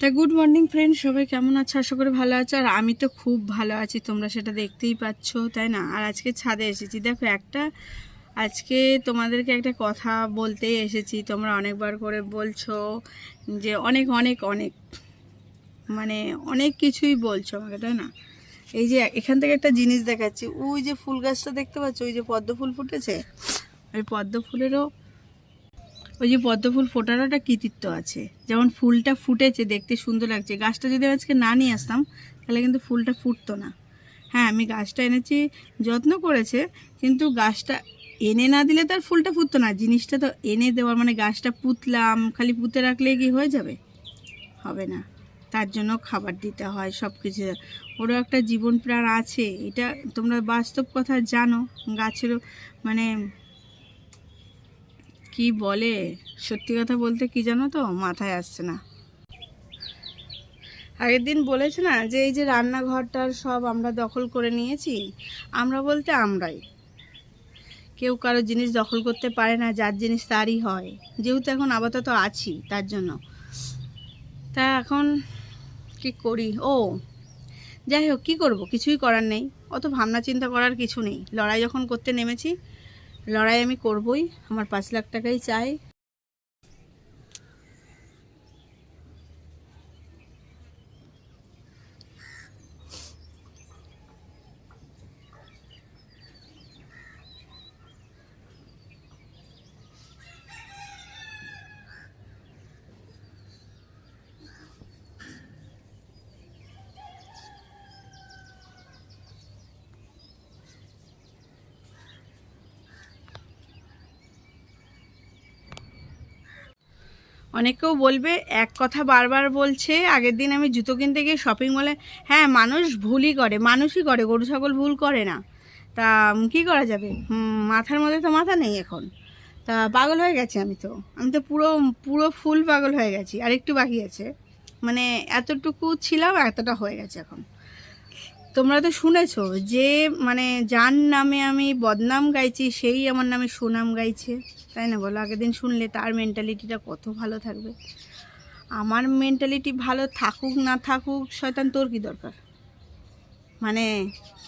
তা good morning friend সবাই কেমন আছো? আশা করে ভালো আছো। আর আমি তো খুব ভালো আছি, তোমরা সেটা দেখতেই পাচ্ছ, তাই না? আর আজকে ছাদে এসেছি। দেখো, একটা আজকে তোমাদেরকে একটা কথা বলতেই এসেছি। তোমরা অনেকবার করে বলছো যে অনেক অনেক অনেক মানে অনেক কিছুই বলছো আমাকে, তাই না? এই যে এখান থেকে একটা জিনিস দেখাচ্ছি। ওই যে ফুল গাছটা দেখতে পাচ্ছ? ওই যে পদ্ম ফুল ফুটেছে? ওই পদ্ম ফুলেরও ওই যে পদ্ম ফুল ফোটারও একটা কৃতিত্ব আছে। যেমন ফুলটা ফুটেছে, দেখতে সুন্দর লাগছে। গাছটা যদি আজকে না নিয়ে আসতাম, তাহলে কিন্তু ফুলটা ফুটতো না। হ্যাঁ আমি গাছটা এনেছি, যত্ন করেছে, কিন্তু গাছটা এনে না দিলে তার ফুলটা ফুটতো না। জিনিসটা তো এনে দেওয়ার মানে গাছটা পুতলাম, খালি পুঁতে রাখলে কি হয়ে যাবে? হবে না। তার জন্য খাবার দিতে হয় সব কিছু ওরও একটা জীবন প্রাণ আছে। এটা তোমরা বাস্তব কথা জানো। গাছেরও মানে কি বলে? সত্যি কথা বলতে কি জানো তো, মাথায় আসছে না। আগের দিন বলেছে না যে, এই যে রান্নাঘরটার সব আমরা দখল করে নিয়েছি, আমরা বলতে আমরাই। কেউ কারও জিনিস দখল করতে পারে না, যার জিনিস তারই হয়। যেহেতু এখন আপাতত আছি, তার জন্য। তা এখন কি করি? ও, যাই হোক, কী করব? কিছুই করার নেই। অত ভাবনা চিন্তা করার কিছু নেই। লড়াই যখন করতে নেমেছি লড়াই আমি করবই আমার পাঁচ লাখ টাকাই চাই। অনেকেও বলবে, এক কথা বারবার বলছে, আগের দিন আমি জুতো কিনতে গিয়ে শপিং মলে হ্যাঁ মানুষ ভুলই করে, মানুষই করে, গরু, ছাগল ভুল করে না। তা কি করা যাবে? মাথার মধ্যে তো মাথা নেই এখন। তা, পাগল হয়ে গেছে আমি তো। আমি তো পুরো পুরো ফুল পাগল হয়ে গেছি। আর একটু বাকি আছে। মানে এতটুকু ছিলাম এতটা হয়ে গেছে এখন। তোমরা তো শুনেছো যে মানে যার নামে আমি বদনাম গাইছি, সেই আমার নামে সুনাম গাইছে। তাই না বলো? আগের দিন শুনলে তার মেন্টালিটিটা কত ভালো থাকবে। আমার মেন্টালিটি ভালো থাকুক, না থাকুক, শয়তান, তোর কি দরকার? মানে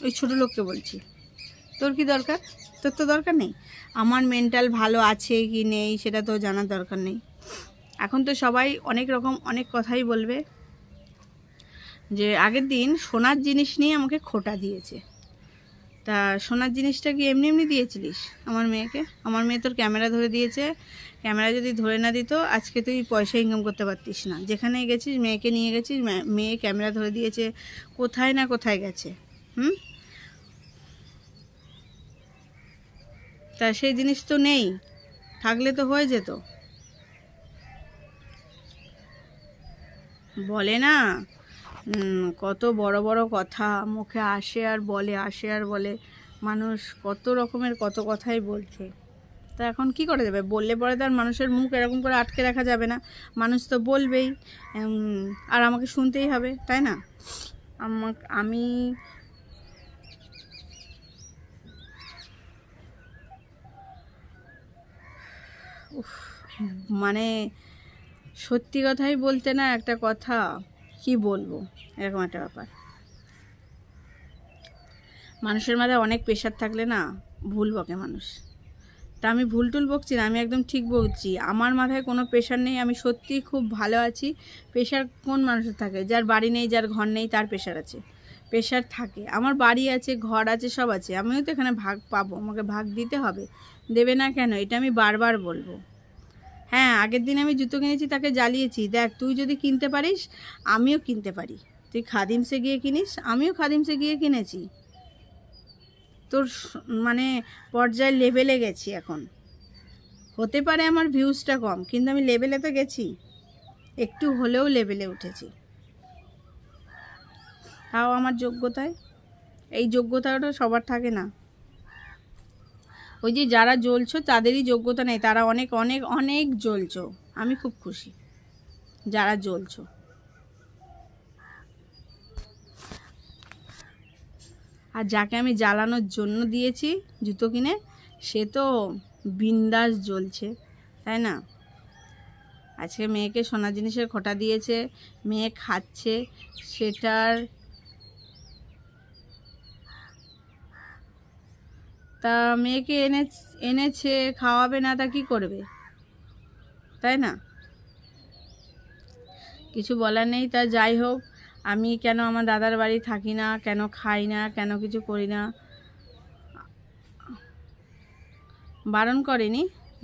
ওই ছোটো লোককে বলছি। তোর কি দরকার? তোর তো দরকার নেই। আমার মেন্টাল ভালো আছে কি নেই, সেটা তো জানার দরকার নেই। এখন তো সবাই অনেক রকম অনেক কথাই বলবে। যে আগের দিন সোনার জিনিস নিয়ে আমাকে খোটা দিয়েছে। তা সোনার জিনিসটা কি এমনি এমনি দিয়েছিলিস আমার মেয়েকে? আমার মেয়ে তোর ক্যামেরা ধরে দিয়েছে। ক্যামেরা যদি ধরে না দিত, আজকে তুই পয়সা ইনকাম করতে পারতিস না। যেখানে গেছিস, মেয়েকে নিয়ে গেছিস মেয়ে ক্যামেরা ধরে দিয়েছে, কোথায় না কোথায় গেছে, হুম? তা সেই জিনিস তো নেই, থাকলে তো হয়ে যেত। বলে না কত বড় বড় কথা। মুখে আসে আর বলে, আসে আর বলে। মানুষ কত রকমের কত কথাই বলছে। তা এখন কি করা যাবে? বললে পরে তো আর মানুষের মুখ এরকম করে আটকে রাখা যাবে না। মানুষ তো বলবেই। আর আমাকে শুনতেই হবে, তাই না? আমাক আমি মানে সত্যি কথাই বলতে না একটা কথা। কি বলব? এরকম একটা ব্যাপার। মানুষের মাথায় অনেক প্রেশার থাকলে না ভুল বকে মানুষ। তা আমি ভুল টুল বকছি না, আমি একদম ঠিক বকছি। আমার মাথায় কোনো প্রেশার নেই, আমি সত্যিই খুব ভালো আছি। প্রেশার কোন মানুষের থাকে? যার বাড়ি নেই, যার ঘর নেই, তার প্রেশার আছে। প্রেশার থাকে। আমার বাড়ি আছে, ঘর আছে, সব আছে। আমিও তো এখানে ভাগ পাবো, আমাকে ভাগ দিতে হবে। দেবে না কেন? এটা আমি বারবার বলব। হ্যাঁ আগের দিন আমি জুতো কিনেছি, তাকে জ্বালিয়েছি। দেখ, তুই যদি কিনতে পারিস, আমিও কিনতে পারি। তুই খাদিমসে গিয়ে কিনিস, আমিও খাদিমসে গিয়ে কিনেছি। তোর মানে পর্যায়ের লেভেলে গেছি এখন। হতে পারে আমার ভিউজটা কম, কিন্তু আমি লেভেলে তো গেছি। একটু হলেও লেভেলে উঠেছি। তাও আমার যোগ্যতায়? এই যোগ্যতাটা সবার থাকে না। ওই যে যারা জ্বলছো তাদেরই যোগ্যতা নেই, তারা অনেক অনেক অনেক জ্বলছো। আমি খুব খুশি, যারা জ্বলছো। আর যাকে আমি জ্বালানোর জন্য দিয়েছি জুতো কিনে, সে তো বিন্দাস জ্বলছে, তাই না? আজকে মেয়েকে সোনা জিনিসের খোটা দিয়েছে, মেয়ে খাচ্ছে, সেটার তা মেয়েকে এনে এনেছে, খাওয়াবে না, তা কি করবে? তাই না? কিছু বলার নেই, তা যাই হোক, আমি কেন আমার দাদার বাড়ি থাকি না, কেন খাই না, কেন কিছু করি না? বারণ করেনি,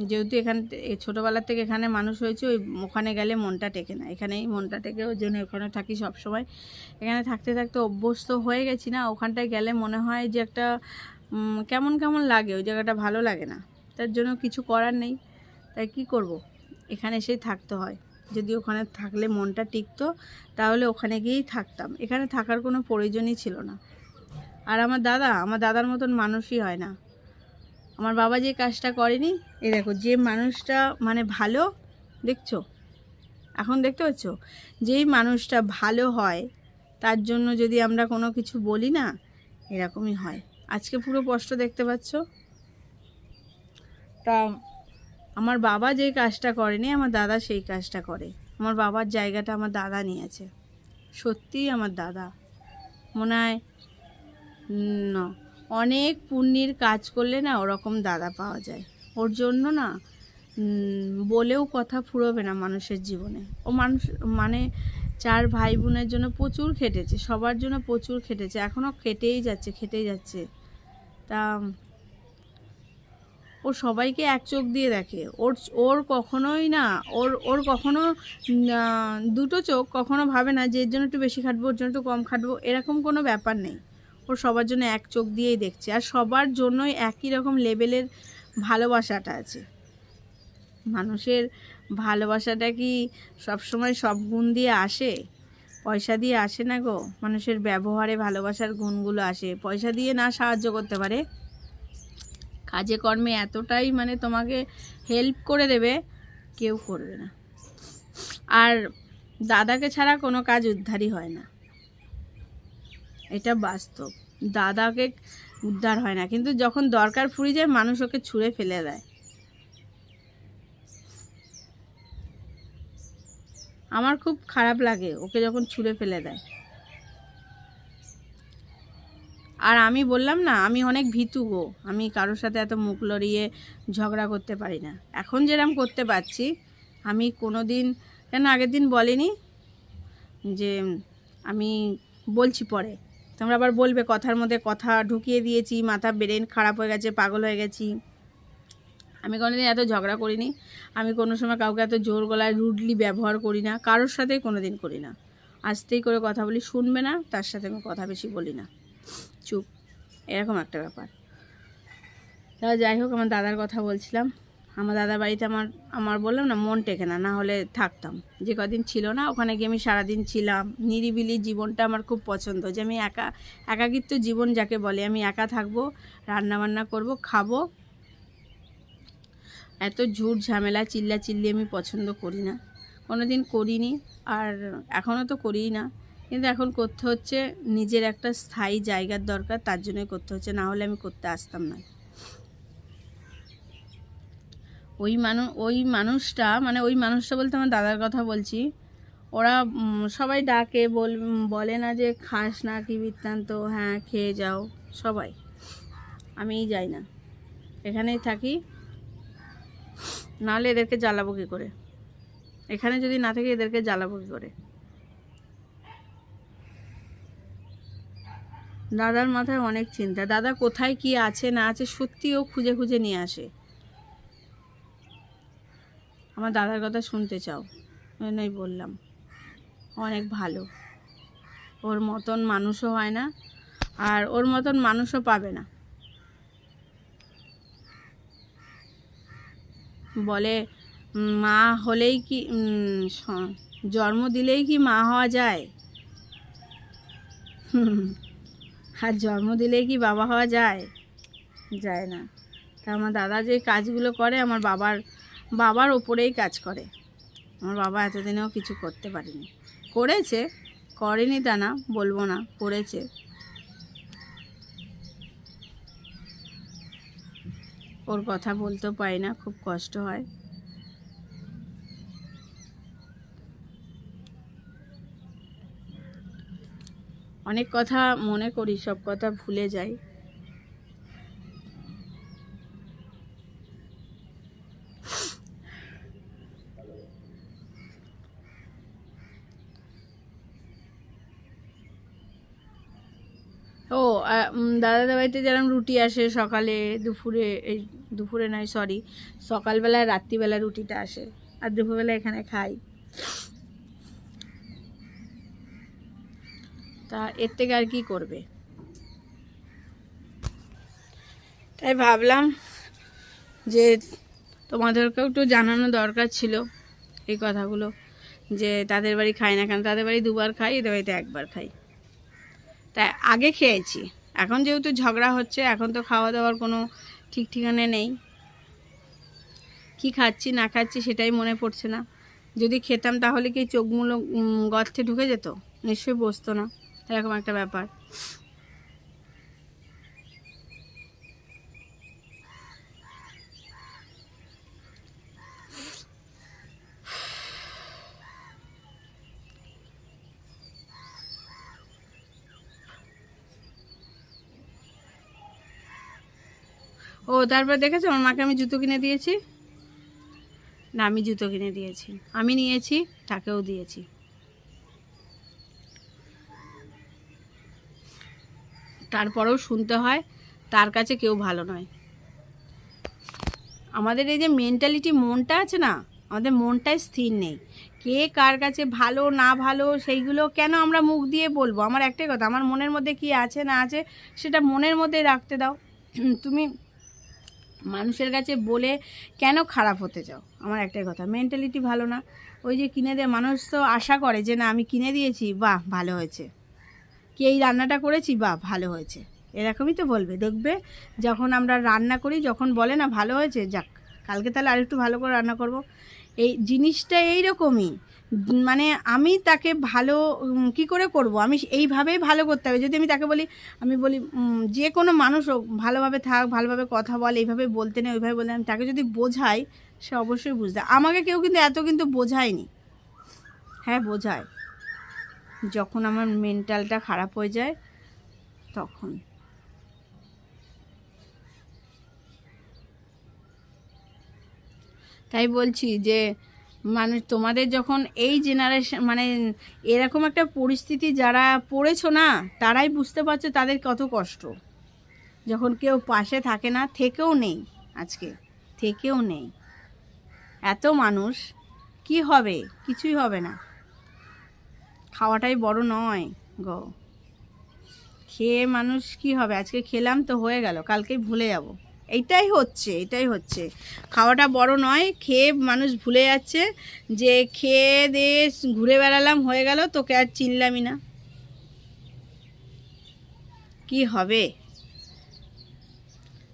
যেহেতু এখান ছোটোবেলার থেকে এখানে মানুষ হয়েছে, ওই ওখানে গেলে মনটা টেকে না। এখানেই মনটা টেকে, ওই জন্য ওখানে থাকি সব সময় এখানে থাকতে থাকতে অভ্যস্ত হয়ে গেছি না, ওখানটায় গেলে মনে হয় যে একটা কেমন কেমন লাগে? ওই জায়গাটা ভালো লাগে না। তার জন্য কিছু করার নেই। তাই কি করব? এখানে এসেই থাকতে হয়। যদি ওখানে থাকলে মনটা টিকতো, তাহলে ওখানে গিয়েই থাকতাম। এখানে থাকার কোনো প্রয়োজনই ছিল না। আর আমার দাদা, আমার দাদার মতন মানুষই হয় না। আমার বাবা যে কাজটা করেনি, এই দেখো, যে মানুষটা মানে ভালো, দেখছ? এখন দেখতে পাচ্ছ? যেই মানুষটা ভালো হয়, তার জন্য যদি আমরা কোনো কিছু বলি না, এরকমই হয়। আজকে পুরো স্পষ্ট দেখতে পাচ্ছ? তা আমার বাবা যেই কাজটা করেনি, আমার দাদা সেই কাজটা করে। আমার বাবার জায়গাটা আমার দাদা নিয়েছে। সত্যিই আমার দাদা। মনে হয় না, অনেক পুণ্যের কাজ করলে না ওরকম দাদা পাওয়া যায়। ওর জন্য না বলেও কথা ফুরোবে না মানুষের জীবনে। ও মানুষ মানে চার ভাই বোনের জন্য প্রচুর খেটেছে, সবার জন্য প্রচুর খেটেছে এখনও খেটেই যাচ্ছে খেটেই যাচ্ছে। তা, ও সবাইকে এক চোখ দিয়ে দেখে, ওর ওর কখনোই না, ওর ওর কখনো দুটো চোখ কখনো ভাবে না যে এর জন্য একটু বেশি খাটবো, ওর জন্য একটু কম খাটবো, এরকম কোনো ব্যাপার নেই। ওর সবার জন্য এক চোখ দিয়েই দেখছে, আর সবার জন্যই একই রকম লেভেলের ভালোবাসাটা আছে। মানুষের ভালোবাসাটা কি সবসময় সব গুণ দিয়ে আসে? পয়সা দিয়ে আসে না গো। মানুষের ব্যবহারে ভালোবাসার গুণগুলো আসে। পয়সা দিয়ে না সাহায্য করতে পারে? কাজে কর্মে এতটাই মানে তোমাকে হেল্প করে দেবে, কেউ করবে না। আর দাদাকে ছাড়া কোনো কাজ উদ্ধারই হয় না। এটা বাস্তব। দাদাকে উদ্ধার হয় না। কিন্তু যখন দরকার ফুরিয়ে যায়, মানুষ ওকে ছুঁড়ে ফেলে দেয়। আমার খুব খারাপ লাগে, ওকে যখন ছুঁড়ে ফেলে দেয়। আর আমি বললাম না, আমি অনেক ভীতু গো, আমি কারোর সাথে এত মুখ লড়িয়ে ঝগড়া করতে পারি না। এখন যেরকম করতে পারছি, আমি কোনো দিন কেন আগের দিন বলেনি যে, আমি বলছি পরে। তোমরা আবার বলবে, কথার মধ্যে কথা ঢুকিয়ে দিয়েছি, মাথা ব্রেন খারাপ হয়ে গেছে, পাগল হয়ে গেছি। আমি কোনোদিন এত ঝগড়া করিনি। আমি কোনো সময় কাউকে এত জোর গলায় রুডলি ব্যবহার করি না। কারোর সাথেই কোনো দিন করি না। আস্তেই করে কথা বলি, শুনবে না, তার সাথে আমি কথা বেশি বলি না। চুপ। এরকম একটা ব্যাপার। তা যাই হোক, আমার দাদার কথা বলছিলাম। আমার দাদার বাড়িতে আমার আমার বললাম না, মন টেকে না না হলে থাকতাম। যে কদিন ছিল না, ওখানে গিয়ে আমি সারাদিন ছিলাম। নিরিবিলি জীবনটা আমার খুব পছন্দ, যে আমি একা, একাকিত্ব জীবন যাকে বলে, আমি একা থাকব রান্না বান্না করব, খাব এত ঝুট ঝামেলা চিল্লা চিল্লি আমি পছন্দ করি না। কোনো দিন করিনি আর এখনও তো করিই না। কিন্তু এখন করতে হচ্ছে নিজের একটা স্থায়ী জায়গার দরকার, তার জন্যই করতে হচ্ছে, না হলে আমি করতে আসতাম না। ওই মানুষ ওই মানুষটা মানে ওই মানুষটা বলতে আমার দাদার কথা বলছি, ওরা সবাই ডাকে, বল, বলে না যে খাস না কি বৃত্তান্ত হ্যাঁ খেয়ে যাও, সবাই। আমিই যাই না। এখানেই থাকি। নাহলে এদেরকে জ্বালাবো কী করে? এখানে যদি না থাকে, এদেরকে জ্বালাবো কী করে? দাদার মাথায় অনেক চিন্তা। দাদা কোথায় কি আছে, না আছে সত্যি ও খুঁজে খুঁজে নিয়ে আসে। আমার দাদার কথা শুনতে চাও? জন্যই বললাম অনেক ভালো। ওর মতন মানুষও হয় না, আর ওর মতন মানুষও পাবে না। বলে, মা হলেই কি জন্ম দিলেই কি মা হওয়া যায়? আর জন্ম দিলেই কি বাবা হওয়া যায়? যায় না। তা আমার দাদা যে কাজগুলো করে, আমার বাবার বাবার ওপরেই কাজ করে। আমার বাবা এতদিনেও কিছু করতে পারেনি। করেছে? করেনি তা না, বলব না, করেছে। ওর কথা বলতেও পারি না, খুব কষ্ট হয়। অনেক কথা মনে করি, সব কথা ভুলে যাই। ও দাদা বাড়িতে যেরকম রুটি আসে সকালে, দুপুরে এই দুপুরে নয় সরি সকালবেলায় রাত্রিবেলা রুটিটা আসে আর দুপুরবেলা এখানে খাই। তা এর থেকে আর কি করবে? তাই ভাবলাম যে তোমাদেরকেও একটু জানানো দরকার ছিল এই কথাগুলো, যে তাদের বাড়ি খাই না কেন? তাদের বাড়ি দুবার খাই, এদের বাড়িতে একবার খাই। তাই আগে খেয়েছি, এখন যেহেতু ঝগড়া হচ্ছে, এখন তো খাওয়া দাওয়ার কোনো ঠিক ঠিকানা নেই। কি খাচ্ছি, না খাচ্ছি সেটাই মনে পড়ছে না। যদি খেতাম তাহলে কি চোখমুলো গর্তে ঢুকে যেত? নিশ্চয়ই বসতো না। এরকম একটা ব্যাপার। ও, তারপর দেখেছ? আমার মাকে আমি জুতো কিনে দিয়েছি। না, আমি জুতো কিনে দিয়েছি। আমি নিয়েছি, তাকেও দিয়েছি। তারপরেও শুনতে হয়, তার কাছে কেউ ভালো নয়। আমাদের এই যে মেন্টালিটি মনটা আছে না, আমাদের মনটাই স্থির নেই। কে কার কাছে ভালো, না ভালো, সেইগুলো কেন আমরা মুখ দিয়ে বলব? আমার একটাই কথা, আমার মনের মধ্যে কি আছে, না আছে, সেটা মনের মধ্যে রাখতে দাও। তুমি মানুষের কাছে বলে কেন খারাপ হতে চাও? আমার একটাই কথা মেন্টালিটি ভালো না। ওই যে কিনে দেয়, মানুষ তো আশা করে যে, না, আমি কিনে দিয়েছি, বাহ, ভালো হয়েছে। কি এই রান্নাটা করেছি? বাহ, ভালো হয়েছে। এরকমই তো বলবে। দেখবে যখন আমরা রান্না করি, যখন বলে, না, ভালো হয়েছে, যাক, কালকে তাহলে আরেকটু ভালো করে রান্না করব। এই জিনিসটা এইরকমই। উম, মানে আমি তাকে ভালো কি করে করব? আমি এইভাবেই ভালো করতে হবে। যদি আমি তাকে বলি আমি বলি যে কোনো মানুষ হোক ভালোভাবে থাক ভালোভাবে কথা বল এইভাবে বলতে নেই ওইভাবে বলতে আমি তাকে যদি বোঝাই সে অবশ্যই বুঝতে আমাকে কেউ কিন্তু এত কিন্তু বোঝায়নি। হ্যাঁ বোঝায়। যখন আমার মেন্টালটা খারাপ হয়ে যায় তখন। তাই বলছি যে মানুষ তোমাদের যখন এই জেনারেশন মানে এরকম একটা পরিস্থিতি যারা পড়েছো না, তারাই বুঝতে পারছ তাদের কত কষ্ট। যখন কেউ পাশে থাকে না, থেকেও নেই আজকে, থেকেও নেই। এত মানুষ, কি হবে? কিছুই হবে না। খাওয়াটাই বড় নয় গো। খেয়ে মানুষ কি হবে? আজকে খেলাম তো হয়ে গেল, কালকেই ভুলে যাব। এইটাই হচ্ছে, এটাই হচ্ছে। খাওয়াটা বড় নয়, খেয়ে মানুষ ভুলে যাচ্ছে যে খেয়ে দিয়ে ঘুরে বেড়ালাম, হয়ে গেল, তোকে আর চিনলামই না। কি হবে?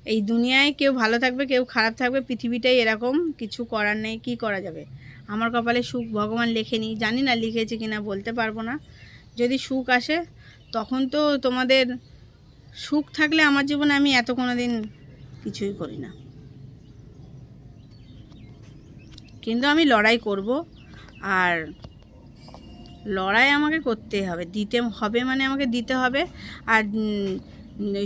এই দুনিয়ায় কেউ ভালো থাকবে, কেউ খারাপ থাকবে, পৃথিবীটাই এরকম, কিছু করার নেই, কি করা যাবে? আমার কপালে সুখ ভগবান লেখেনি, জানি না লিখেছে কিনা, বলতে পারব না। যদি সুখ আসে, তখন তো তোমাদের সুখ থাকলে আমার জীবনে আমি এত কোনো দিন কিছুই করি না। কিন্তু আমি লড়াই করব আর লড়াই আমাকে করতেই হবে। দিতে হবে মানে আমাকে দিতে হবে। আর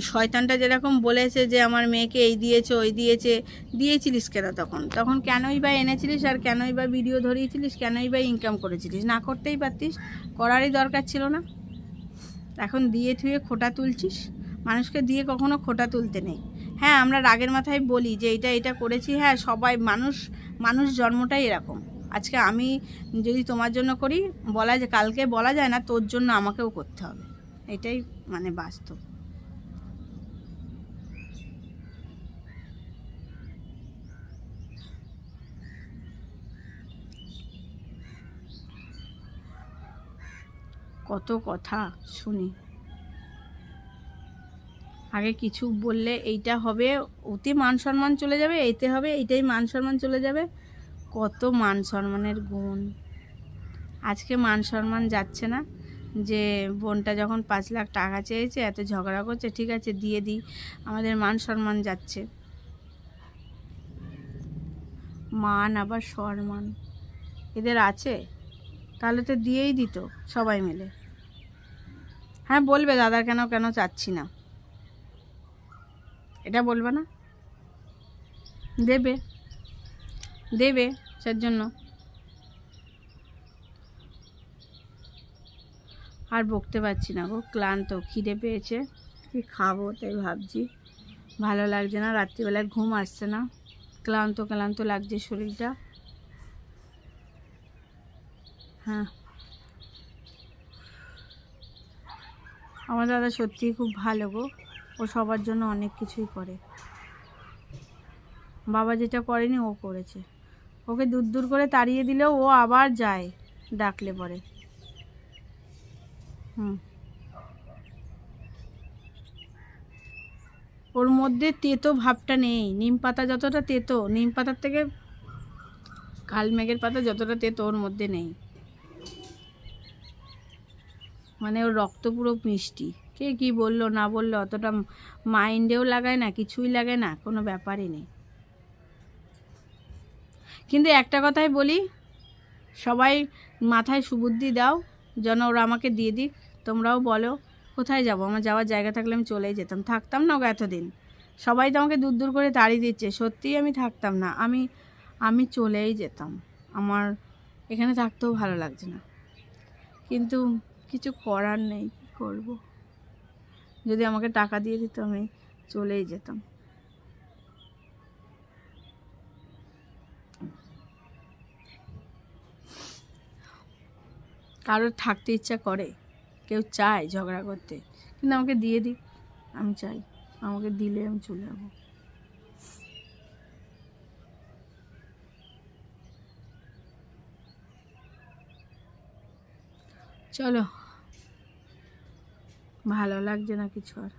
শয়তানটা যেরকম বলেছে যে, আমার মেয়েকে এই দিয়েছে, ওই দিয়েছে, দিয়েছিলিস কেন তখন? তখন কেনই বা এনেছিলিস আর কেনই বা ভিডিও ধরিয়েছিলিস, কেনই বা ইনকাম করেছিলিস? না করতেই পারতিস। করারই দরকার ছিল না। এখন দিয়ে থুয়ে খোটা তুলছিস। মানুষকে দিয়ে কখনো খোটা তুলতে নেই। হ্যাঁ আমরা রাগের মাথায় বলি যে এটা এটা করেছি হ্যাঁ সবাই মানুষ মানুষ জন্মটাই এরকম। আজকে আমি যদি তোমার জন্য করি, বলা যে কালকে বলা যায় না, তোর জন্য আমাকেও করতে হবে। এটাই মানে বাস্তব। কত কথা শুনি। আগে কিছু বললে এইটা হবে ওতে মান সম্মান চলে যাবে, এইতে হবে, এইটাই মান সম্মান চলে যাবে। কত মান সম্মানের গুণ। আজকে মান সম্মান যাচ্ছে না যে বোনটা যখন পাঁচ লাখ টাকা চেয়েছে, এত ঝগড়া করছে, ঠিক আছে, দিয়ে দিই, আমাদের মান সম্মান যাচ্ছে। মান আবার সম্মান। এদের আছে? তাহলে তো দিয়েই দিত সবাই মিলে। হ্যাঁ বলবে দাদা কেন কেন চাচ্ছি না? এটা বলবে না? দেবে। দেবে সের জন্য। আর বকতে পারছি না গো, ক্লান্ত, খিদে পেয়েছে। কি খাব তাই ভাবছি। ভালো লাগছে না রাত্রিবেলায় ঘুম আসছে না। ক্লান্ত ক্লান্ত লাগছে শরীরটা। হ্যাঁ। আমার দাদা সত্যিই খুব ভালো গো। ও সবার জন্য অনেক কিছুই করে। বাবা যেটা করেনি, ও করেছে। ওকে দূর দূর করে তাড়িয়ে দিলেও ও আবার যায়, ডাকলে পরে। হুম। ওর মধ্যে তেতো ভাবটা নেই। নিম পাতা যতটা তেতো, নিম পাতার থেকে কালমেঘের পাতা যতটা তেতো ওর মধ্যে নেই। মানে ওর রক্ত পুরো মিষ্টি। কে কি বলল, না বলল, অতটা মাইন্ডেও লাগায় না, কিছুই লাগে না, কোনো ব্যাপারই নেই। কিন্তু একটা কথাই বলি, সবাই মাথায় সুবুদ্ধি দাও, যেন ওরা আমাকে দিয়ে দিক, তোমরাও বলো, কোথায় যাব? আমার যাওয়ার জায়গা থাকলে আমি চলেই যেতাম। থাকতাম না গো এতদিন। সবাই তো আমাকে দূর দূর করে তাড়িয়ে দিচ্ছে, সত্যিই আমি থাকতাম না, আমি আমি চলেই যেতাম। আমার এখানে থাকতেও ভালো লাগছে না। কিন্তু কিছু করার নেই, কী করব? যদি আমাকে টাকা দিয়ে দিত, আমি চলেই যেতাম। কারোর থাকতে ইচ্ছা করে, কেউ চায় ঝগড়া করতে, কিন্তু আমাকে দিয়ে দিক, আমি চাই। আমাকে দিলে আমি চলে যাব। চলো ভালো লাগছে না কিছু আর।